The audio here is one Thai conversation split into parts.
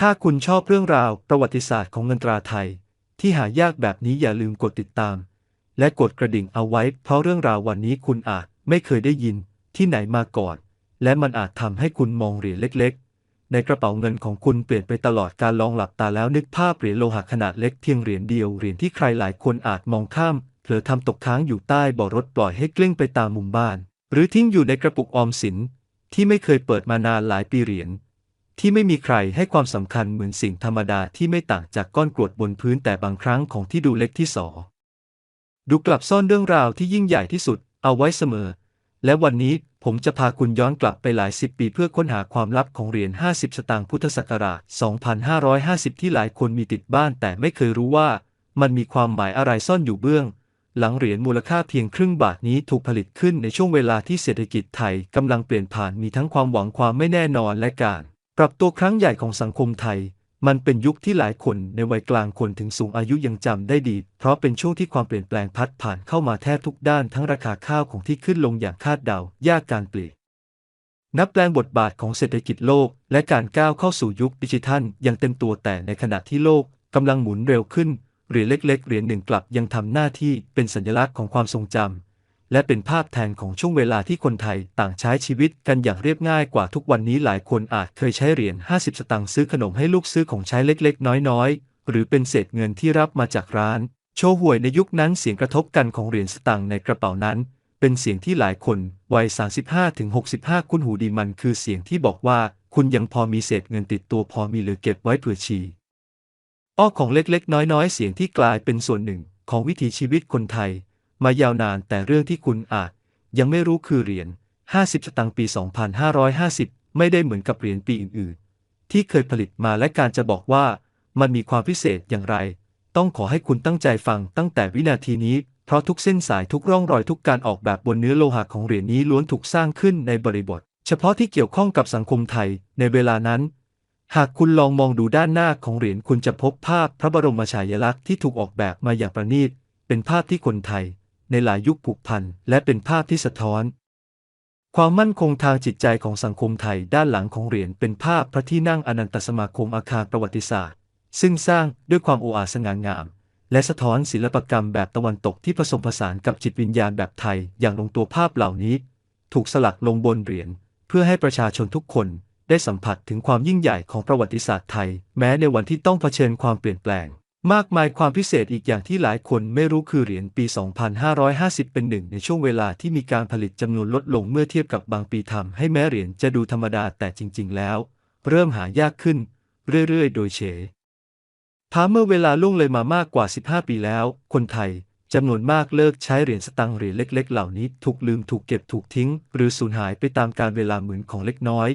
ถ้าคุณชอบเรื่องราวประวัติศาสตร์ของเงินตราไทย ที่หายากแบบนี้อย่าลืมกดติดตาม และกดกระดิ่งเอาไว้ เพราะเรื่องราววันนี้คุณอาจไม่เคยได้ยินที่ไหนมาก่อน และมันอาจทำให้คุณมองเหรียญเล็ก ๆ ในกระเป๋าเงินของคุณเปลี่ยนไปตลอดการลองหลับตาแล้วนึกภาพเหรียญโลหะขนาดเล็กเพียงเหรียญเดียวเหรียญที่ใครหลายคนอาจมองข้ามเผลอทำตกค้างอยู่ใต้เบ่อรถปล่อยให้กลิ้งไปตามมุมบ้าน หรือทิ้งอยู่ในกระปุกออมสินที่ไม่เคยเปิดมานานหลายปีเหรียญ ที่ไม่มีใครให้ความสำคัญเหมือนสิ่งธรรมดาที่ไม่ต่างจากก้อนกรวดบนพื้นแต่บางครั้งของที่ดูเล็กที่สอ ดูกลับซ่อนเรื่องราวที่ยิ่งใหญ่ที่สุด เอาไว้เสมอ และวันนี้ผมจะพาคุณย้อนกลับไปหลายสิบปีเพื่อค้นหาความลับของเหรียญ 50 สตางค์พุทธศักราช 2550 ที่หลายคนมีติดบ้านแต่ไม่เคยรู้ว่า มันมีความหมายอะไรซ่อนอยู่เบื้อง หลังเหรียญมูลค่าเพียงครึ่งบาทนี้ถูกผลิตขึ้นในช่วงเวลาที่เศรษฐกิจไทยกำลังเปลี่ยนผ่านมีทั้งความหวังความไม่แน่นอนและการ ปรับตัวครั้งใหญ่ของสังคมไทย มันเป็นยุคที่หลายคนในวัยกลางคนถึงสูงอายุยังจำได้ดี เพราะเป็นช่วงที่ความเปลี่ยนแปลงพัดผ่านเข้ามาแทบทุกด้านทั้งราคาข้าวของที่ขึ้นลงอย่างคาดเดา ยากการเปลี่ยนนับแปลงบทบาทของเศรษฐกิจโลก และการก้าวเข้าสู่ยุคดิจิทัลยังเต็มตัวแต่ในขณะที่โลกกำลังหมุนเร็วขึ้นเหรียญเล็กๆเหรียญหนึ่งกลับยังทำหน้าที่เป็นสัญลักษณ์ของความทรงจำ และเป็นภาพแทนของช่วงเวลาที่คนไทยต่างใช้ชีวิตกันอย่างเรียบง่ายกว่าทุกวันนี้หลายคนอาจเคยใช้เหรียญ 50 สตางค์ซื้อขนมให้ลูกซื้อของใช้เล็กๆ น้อยๆ หรือเป็นเศษเงินที่รับมาจากร้าน โชว์หวยในยุคนั้นเสียงกระทบกันของเหรียญสตางค์ในกระเป๋านั้น เป็นเสียงที่หลายคนวัย 35-65 คุ้นหูดีมันคือเสียงที่บอกว่าคุณยังพอมีเศษเงินติดตัวพอมีเหลือเก็บไว้เผื่อชีอ้อของเล็กๆ น้อยๆ เสียงที่กลายเป็นส่วนหนึ่งของวิถีชีวิตคนไทย มายาวนานแต่เรื่องที่คุณอาจยังไม่รู้คือเหรียญ 50สตางค์ปี 2550 ไม่ได้เหมือนกับเหรียญปีอื่นๆ ที่เคยผลิตมาและการจะบอกว่ามันมีความพิเศษอย่างไร ต้องขอให้คุณตั้งใจฟังตั้งแต่วินาทีนี้ เพราะทุกเส้นสายทุกร่องรอยทุกการออกแบบบนเนื้อโลหะของเหรียญนี้ล้วนถูกสร้างขึ้นในบริบท เฉพาะที่เกี่ยวข้องกับสังคมไทยในเวลานั้น หากคุณลองมองดูด้านหน้าของเหรียญคุณจะพบภาพพระบรมฉายาลักษณ์ที่ถูกออกแบบมาอย่างประณีตเป็นภาพที่คนไทย ในหลายยุคผูกพันและเป็นภาพที่สะท้อน ความมั่นคงทางจิตใจของสังคมไทยด้านหลังของเหรียญเป็นภาพพระที่นั่งอนันตสมาคมอาคารประวัติศาสตร์ ซึ่งสร้างด้วยความโออาสง่างาม และสะท้อนศิลปกรรมแบบตะวันตกที่ผสมผสานกับจิตวิญญาณแบบไทยอย่างลงตัวภาพเหล่านี้ ถูกสลักลงบนเหรียญเพื่อให้ประชาชนทุกคนได้สัมผัสถึงความยิ่งใหญ่ของประวัติศาสตร์ไทย แม้ในวันที่ต้องเผชิญความเปลี่ยนแปลง มากมายความพิเศษอีกอย่างที่หลายคนไม่รู้คือเหรียญปี 2550 เป็นหนึ่งในช่วงเวลาที่มีการผลิตจำนวนลดลงเมื่อเทียบกับบางปีทำให้แม้เหรียญจะดูธรรมดาแต่จริง ๆ แล้ว เริ่มหายากขึ้น เรื่อย ๆ โดยเฉพาเมื่อเวลาล่วงเลยมามากกว่า 15 ปีแล้ว คนไทยจำนวนมากเลิกใช้เหรียญสตังค์เหรียญเล็ก ๆ เหล่านี้ถูกลืมถูกเก็บถูกทิ้ง หรือสูญหายไปตามการเวลาเหมือนของเล็กน้อย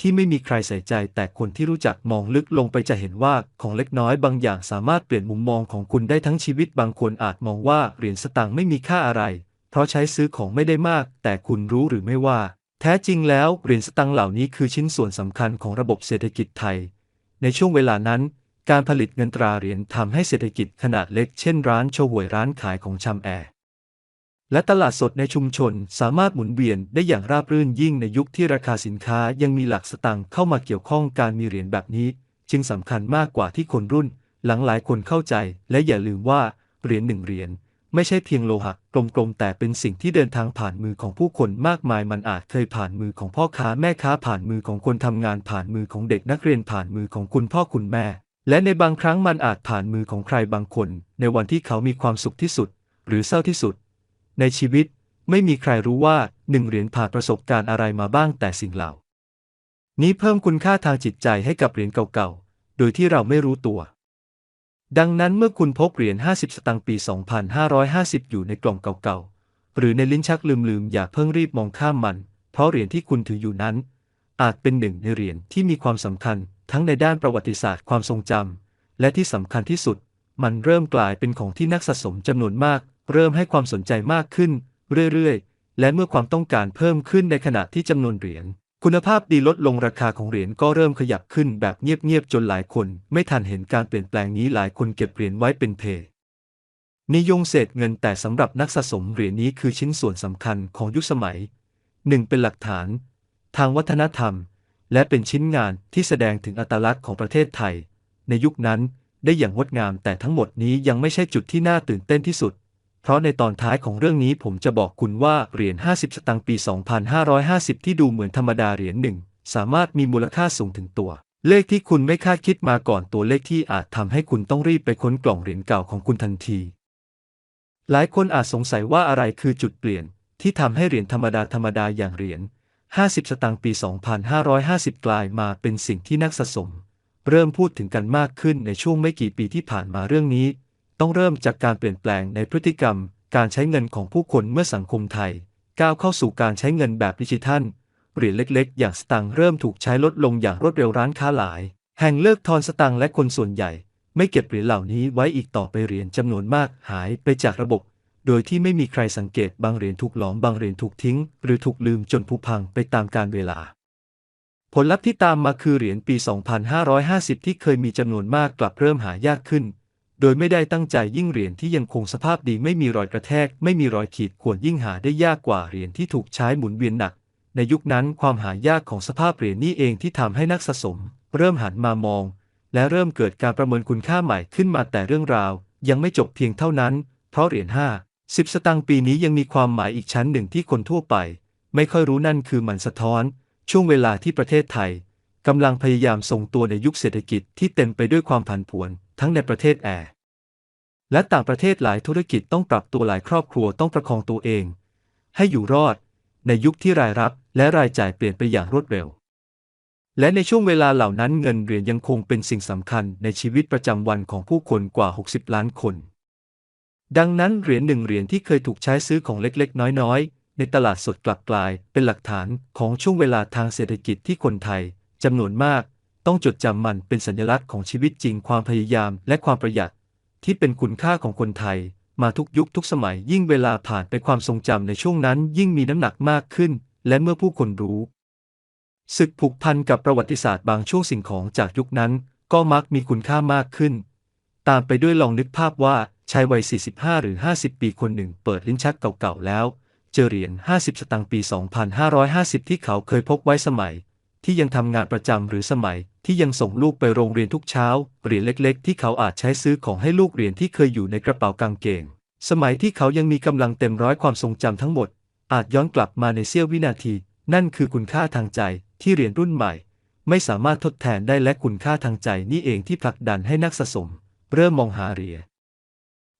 ที่ไม่มีใครใส่ใจ แต่คนที่รู้จักมองลึกลงไปจะเห็นว่าของเล็กน้อยบางอย่างสามารถเปลี่ยนมุมมองของคุณได้ทั้งชีวิตบางคนอาจมองว่าเหรียญสตางค์ไม่มีค่าอะไร เพราะใช้ซื้อของไม่ได้มาก แต่คุณรู้หรือไม่ว่า แท้จริงแล้วเหรียญสตางค์เหล่านี้คือชิ้นส่วนสำคัญของระบบเศรษฐกิจไทย ในช่วงเวลานั้น การผลิตเงินตราเหรียญทำให้เศรษฐกิจขนาดเล็กเช่นร้านโชว์หวยร้านขายของชำแอร์ และตลาดสดในชุมชนสามารถหมุนเวียนได้อย่างราบรื่นยิ่งในยุคที่ราคาสินค้ายังมีหลักสตางค์เข้ามาเกี่ยวข้องการมีเหรียญแบบนี้ จึงสำคัญมากกว่าที่คนรุ่น หลังหลายคนเข้าใจ และอย่าลืมว่าเหรียญหนึ่งเหรียญไม่ใช่เพียงโลหะกลมๆแต่เป็นสิ่งที่เดินทางผ่านมือของผู้คนมากมายมันอาจเคยผ่านมือของพ่อค้าแม่ค้าผ่านมือของคนทำงานผ่านมือของเด็กนักเรียนผ่านมือของคุณพ่อคุณแม่ และในบางครั้งมันอาจผ่านมือของใครบางคน ในวันที่เขามีความสุขที่สุด หรือเศร้าที่สุด ในชีวิตไม่มีใครรู้ว่าหนึ่งเหรียญผ่านประสบการณ์อะไรมาบ้างแต่สิ่งเหล่า นี้เพิ่มคุณค่าทางจิตใจให้กับเหรียญเก่าๆ โดยที่เราไม่รู้ตัว ดังนั้นเมื่อคุณพบเหรียญ 50 สตางค์ปี 2550 อยู่ในกล่องเก่าๆ หรือในลิ้นชักลืมๆ อย่าเพิ่งรีบมองข้ามมัน เพราะเหรียญที่คุณถืออยู่นั้น อาจเป็นหนึ่งในเหรียญที่มีความสำคัญ ทั้งในด้านประวัติศาสตร์ความทรงจำและที่สำคัญที่สุด มันเริ่มกลายเป็นของที่นักสะสมจำนวนมาก เริ่มให้ความสนใจมากขึ้นเรื่อยๆ และเมื่อความต้องการเพิ่มขึ้นในขณะที่จำนวนเหรียญคุณภาพดีลดลงราคาของเหรียญก็เริ่มขยับขึ้นแบบเงียบๆ จนหลายคนไม่ทันเห็นการเปลี่ยนแปลงนี้หลายคนเก็บเหรียญไว้เป็นเพนิยงเศษเงินแต่สำหรับนักสะสมเหรียญนี้คือชิ้นส่วนสำคัญของยุคสมัยหนึ่งเป็นหลักฐาน ทางวัฒนธรรม และเป็นชิ้นงานที่แสดงถึงอัตลักษณ์ของประเทศไทย ในยุคนั้นได้อย่างงดงามแต่ทั้งหมดนี้ยังไม่ใช่จุดที่น่าตื่นเต้นที่สุด เพราะในตอนท้ายของเรื่องนี้ผมจะบอกคุณว่าเหรียญ 50 สตางค์ปี 2550 ที่ดูเหมือนธรรมดาเหรียญหนึ่งสามารถมีมูลค่าสูงถึงตัว เลขที่คุณไม่คาดคิดมาก่อนตัวเลขที่อาจทำให้คุณต้องรีบไปค้นกล่องเหรียญเก่าของคุณทันที หลายคนอาจสงสัยว่าอะไรคือจุดเปลี่ยน ที่ทำให้เหรียญธรรมดาธรรมดาอย่างเหรียญ 50 สตางค์ปี 2550 กลายมาเป็นสิ่งที่นักสะสม เริ่มพูดถึงกันมากขึ้นในช่วงไม่กี่ปีที่ผ่านมาเรื่องนี้ ต้องเริ่มจากการเปลี่ยนแปลงในพฤติกรรม การใช้เงินของผู้คนเมื่อสังคมไทย ก้าวเข้าสู่การใช้เงินแบบดิจิทัลเหรียญเล็ก ๆ อย่างสตังค์เริ่มถูกใช้ลดลงอย่างรวดเร็วร้านค้าหลาย แห่งเลิกทอนสตังค์และคนส่วนใหญ่ ไม่เก็บเหรียญเหล่านี้ไว้อีกต่อไปเหรียญจำนวนมากหายไปจากระบบ โดยที่ไม่มีใครสังเกตบางเหรียญถูกหลอมบางเหรียญถูกทิ้ง หรือถูกลืมจนผุพังไปตามกาลเวลา ผลลัพธ์ที่ตามมาคือเหรียญปี 2550 ที่เคยมีจำนวนมากกลับเริ่มหายากขึ้น โดยไม่ได้ตั้งใจยิ่งเหรียญที่ยังคงสภาพดีไม่มีรอยกระแทก ไม่มีรอยขีดข่วนยิ่งหาได้ยากกว่าเหรียญที่ถูกใช้หมุนเวียนหนัก ในยุคนั้นความหายากของสภาพเหรียญนี้เองที่ทำให้นักสะสม เริ่มหันมามอง และเริ่มเกิดการประเมินคุณค่าใหม่ขึ้นมาแต่เรื่องราว ยังไม่จบเพียงเท่านั้น เพราะเหรียญ5 10สตางค์ปีนี้ยังมีความหมายอีกชั้นหนึ่งที่คนทั่วไป ไม่ค่อยรู้นั่นคือมันสะท้อน ช่วงเวลาที่ประเทศไทยกำลังพยายามทรงตัวในยุคเศรษฐกิจที่เต็มไปด้วยความผันผวน ทั้งในประเทศแอร์ และต่างประเทศหลายธุรกิจต้องปรับตัวหลายครอบครัวต้องประคองตัวเอง ให้อยู่รอด ในยุคที่รายรับและรายจ่ายเปลี่ยนไปอย่างรวดเร็ว และในช่วงเวลาเหล่านั้นเงินเหรียญยังคงเป็นสิ่งสำคัญในชีวิตประจำวันของผู้คนกว่า 60 ล้านคน ดังนั้นเหรียญหนึ่งเหรียญที่เคยถูกใช้ซื้อของเล็กๆ น้อยๆ ในตลาดสดกลับกลาย เป็นหลักฐานของช่วงเวลาทางเศรษฐกิจที่คนไทยจำนวนมาก ต้องจดจำมันเป็นสัญลักษณ์ของชีวิตจริงความพยายามและความประหยัด ที่เป็นคุณค่าของคนไทย มาทุกยุคทุกสมัยยิ่งเวลาผ่านไปความทรงจำในช่วงนั้นยิ่งมีน้ำหนักมากขึ้น และเมื่อผู้คนรู้ศึกผูกพันกับประวัติศาสตร์บางช่วงสิ่งของจากยุคนั้น ก็มักมีคุณค่ามากขึ้น ตามไปด้วยลองนึกภาพว่าชายวัย 45 หรือ 50 ปีคนหนึ่งเปิดลิ้นชักเก่าๆแล้ว เจอเหรียญ 50 สตางค์ปี 2550 ที่เขาเคยพกไว้สมัย ที่ยังทำงานประจำหรือสมัย ที่ยังส่งลูกไปโรงเรียนทุกเช้าเหรียญเล็ก ๆ ที่เขาอาจใช้ซื้อของให้ลูกเหรียญที่เคยอยู่ในกระเป๋ากางเกง สมัยที่เขายังมีกำลังเต็มร้อยความทรงจำทั้งหมด อาจย้อนกลับมาในเสี้ยววินาที นั่นคือคุณค่าทางใจที่เหรียญรุ่นใหม่ ไม่สามารถทดแทนได้และคุณค่าทางใจนี่เองที่ผลักดันให้นักสะสม เริ่มมองหาเหรียญ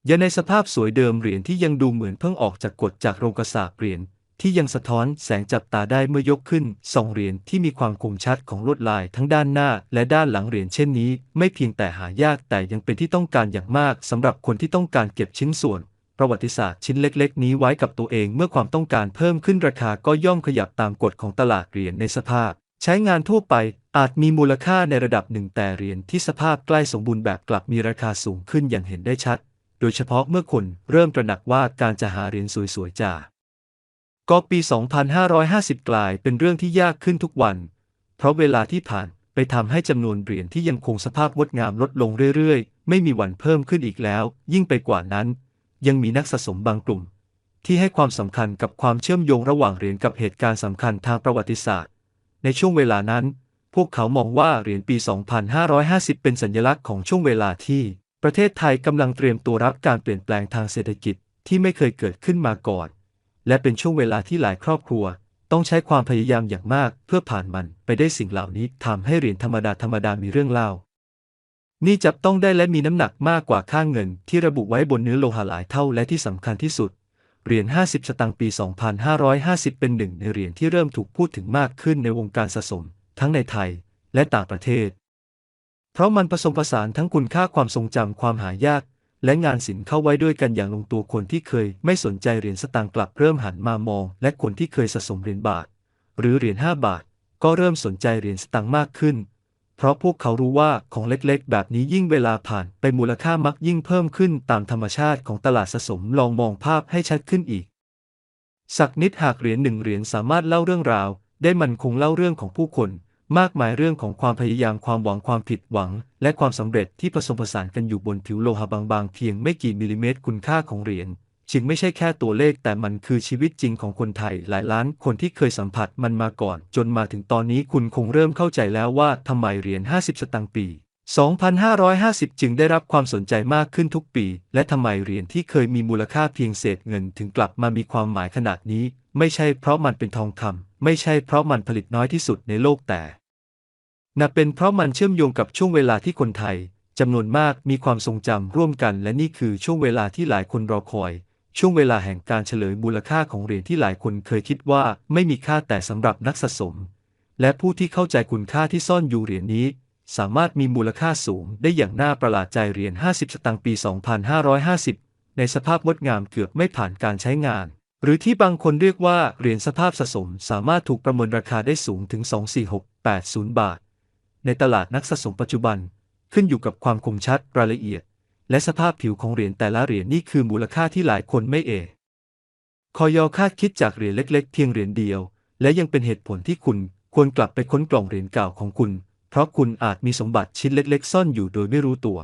ยังในสภาพสวยเดิมเหรียญที่ยังดูเหมือนเพิ่งออกจากกฎจากโรงกระสาเหรียญ ที่ยังสะท้อนแสงจับตาได้เมื่อยกขึ้นสองเหรียญที่มีความคมชัดของลวดลายทั้งด้านหน้าและด้านหลังเหรียญเช่นนี้ ไม่เพียงแต่หายากแต่ยังเป็นที่ต้องการอย่างมากสำหรับคนที่ต้องการเก็บชิ้นส่วน ประวัติศาสตร์ชิ้นเล็กๆ นี้ไว้กับตัวเองเมื่อความต้องการเพิ่มขึ้นราคาก็ย่อมขยับตามกฎของตลาดเหรียญในสภาพ ใช้งานทั่วไปอาจมีมูลค่าในระดับหนึ่งแต่เหรียญที่สภาพใกล้สมบูรณ์แบบกลับมีราคาสูงขึ้นอย่างเห็นได้ชัด โดยเฉพาะเมื่อคนเริ่มตระหนักว่าการจะหาเหรียญสวยๆจาก ก็ปี 2550 กลายเป็นเรื่องที่ยากขึ้นทุกวัน เพราะเวลาที่ผ่านไปทำให้จำนวนเหรียญที่ยังคงสภาพงดงามลดลงเรื่อยๆ ไม่มีวันเพิ่มขึ้นอีกแล้ว ยิ่งไปกว่านั้น ยังมีนักสะสมบางกลุ่ม ที่ให้ความสำคัญกับความเชื่อมโยงระหว่างเหรียญกับเหตุการณ์สำคัญทางประวัติศาสตร์ ในช่วงเวลานั้น พวกเขามองว่าเหรียญปี 2550 เป็นสัญลักษณ์ของช่วงเวลาที่ ประเทศไทยกำลังเตรียมตัวรับการเปลี่ยนแปลงทางเศรษฐกิจที่ไม่เคยเกิดขึ้นมาก่อน และเป็นช่วงเวลาที่หลายครอบครัว ต้องใช้ความพยายามอย่างมากเพื่อผ่านมันไปได้สิ่งเหล่านี้ทำให้เหรียญธรรมดาธรรมดามีเรื่องเล่า นี่จับต้องได้และมีน้ำหนักมากกว่าค่าเงินที่ระบุไว้บนเนื้อโลหะหลายเท่าและที่สำคัญที่สุดเหรียญ 50 สตางค์ปี 2550 เป็นหนึ่งในเหรียญที่เริ่มถูกพูดถึงมากขึ้นในวงการสะสม ทั้งในไทยและต่างประเทศ เพราะมันผสมผสานทั้งคุณค่าความทรงจำความหายาก และงานศิลป์เข้าไว้ด้วยกันอย่างลงตัวคนที่เคยไม่สนใจเหรียญสตางค์กลับเริ่มหันมามอง และคนที่เคยสะสมเหรียญบาท หรือเหรียญ5บาท ก็เริ่มสนใจเหรียญสตางค์มากขึ้น เพราะพวกเขารู้ว่าของเล็กๆ แบบนี้ยิ่งเวลาผ่านไปมูลค่ามักยิ่งเพิ่มขึ้นตามธรรมชาติของตลาดสะสมลองมองภาพให้ชัดขึ้นอีก สักนิดหากเหรียญหนึ่งเหรียญสามารถเล่าเรื่องราว ได้มันคงเล่าเรื่องของผู้คน มากมายเรื่องของความพยายามความหวังความผิดหวัง และความสำเร็จที่ผสมผสานกันอยู่บนผิวโลหะบางๆ เพียงไม่กี่มิลลิเมตรคุณค่าของเหรียญจึงไม่ใช่แค่ตัวเลขแต่มันคือชีวิตจริงของคนไทยหลายล้านคนที่เคยสัมผัสมันมาก่อน จนมาถึงตอนนี้คุณคงเริ่มเข้าใจแล้วว่าทำไมเหรียญ 50 สตางค์ปี 2550 จึงได้รับความสนใจมากขึ้นทุกปี และทำไมเหรียญที่เคยมีมูลค่าเพียงเศษเงินถึงกลับมามีความหมายขนาดนี้ ไม่ใช่เพราะมันเป็นทองคำ ไม่ใช่เพราะมันผลิตน้อยที่สุดในโลกแต่นับเป็นเพราะมันเชื่อมโยงกับช่วงเวลาที่คนไทยจำนวนมากมีความทรงจำร่วมกัน และนี่คือช่วงเวลาที่หลายคนรอคอย ช่วงเวลาแห่งการเฉลยมูลค่าของเหรียญที่หลายคนเคยคิดว่าไม่มีค่าแต่สำหรับนักสะสม และผู้ที่เข้าใจคุณค่าที่ซ่อนอยู่เหรียญนี้ สามารถมีมูลค่าสูงได้อย่างน่าประหลาดใจเหรียญ 50 สตางค์ปี 2550 ในสภาพงดงามเกือบไม่ผ่านการใช้งาน หรือที่บางคนเรียกว่าเหรียญสภาพสะสมสามารถถูกประเมินราคาได้สูงถึง 24680 บาท ในตลาดนักสะสมปัจจุบัน ขึ้นอยู่กับความคมชัดรายละเอียด และสภาพผิวของเหรียญแต่ละเหรียญนี่คือมูลค่าที่หลายคนไม่เอคอยอคาดคิดจากเหรียญเล็ก ๆ เพียงเหรียญเดียว และยังเป็นเหตุผลที่คุณควรกลับไปค้นกล่องเหรียญเก่าของคุณ เพราะคุณอาจมีสมบัติชิ้นเล็ก ๆ ซ่อนอยู่โดยไม่รู้ตัว